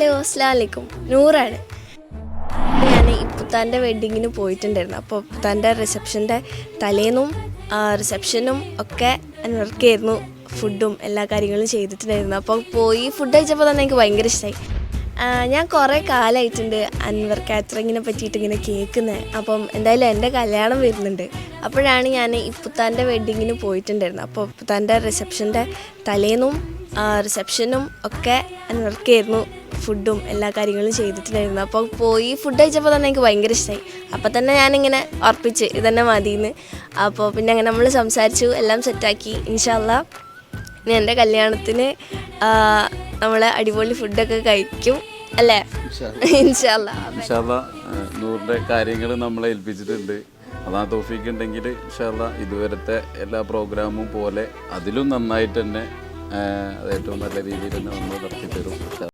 Hello അസ്സാം വലൈക്കും നൂറാണ്. ഞാൻ ഇപ്പുത്താന്റെ വെഡ്ഡിങ്ങിന് പോയിട്ടുണ്ടായിരുന്നു. അപ്പോൾ ഇപ്പുത്താന്റെ റിസപ്ഷന്റെ തലേന്നും റിസപ്ഷനും ഒക്കെ വർക്കായിരുന്നു ഫുഡും എല്ലാ കാര്യങ്ങളും ചെയ്തിട്ടുണ്ടായിരുന്നു. അപ്പോൾ പോയി ഫുഡ് കഴിച്ചപ്പോൾ തന്നെ എനിക്ക് ഭയങ്കര ഇഷ്ടമായി ഞാൻ കുറേ കാലമായിട്ടുണ്ട് അൻവർ കാറ്ററിങ്ങിനെ പറ്റിയിട്ട് ഇങ്ങനെ കേൾക്കുന്നത് അപ്പം എന്തായാലും എന്റെ കല്യാണം വരുന്നുണ്ട്. അപ്പോഴാണ് ഞാൻ ഇപ്പുത്താന്റെ വെഡ്ഡിങ്ങിന് പോയിട്ടുണ്ടായിരുന്നു. അപ്പോൾ ഇപ്പുത്താന്റെ റിസപ്ഷന്റെ തലേന്നും റിസപ്ഷനും ഒക്കെ അൻവർക്കായിരുന്നു ഫുഡും എല്ലാ കാര്യങ്ങളും ചെയ്തിട്ടുണ്ടായിരുന്നു. അപ്പോൾ പോയി ഫുഡ് കഴിച്ചപ്പോൾ തന്നെ എനിക്ക് ഭയങ്കര ഇഷ്ടമായി അപ്പോൾ തന്നെ ഞാനിങ്ങനെ ഉറപ്പിച്ച് ഇതന്നെ മതിയെന്ന്. അപ്പോൾ പിന്നെ അങ്ങനെ നമ്മൾ സംസാരിച്ചു എല്ലാം സെറ്റാക്കി ഇൻഷാല്ല ഇനി എന്റെ കല്യാണത്തിന് നമ്മൾ അടിപൊളി ഫുഡൊക്കെ കഴിക്കും അല്ലേ? ഇൻഷാല്ല നൂറിന്റെ കാര്യങ്ങൾ നമ്മളെ ഏൽപ്പിച്ചിട്ടുണ്ട്. അതാ തോഫിക്ക് ഉണ്ടെങ്കിൽ ഇൻഷാല്ല ഇതുവരത്തെ എല്ലാ പ്രോഗ്രാമും പോലെ അതിലും നന്നായിട്ട് തന്നെ അത് ഏറ്റവും നല്ല രീതിയിൽ തന്നെ നമ്മൾ നടത്തി തരും ഇൻഷാ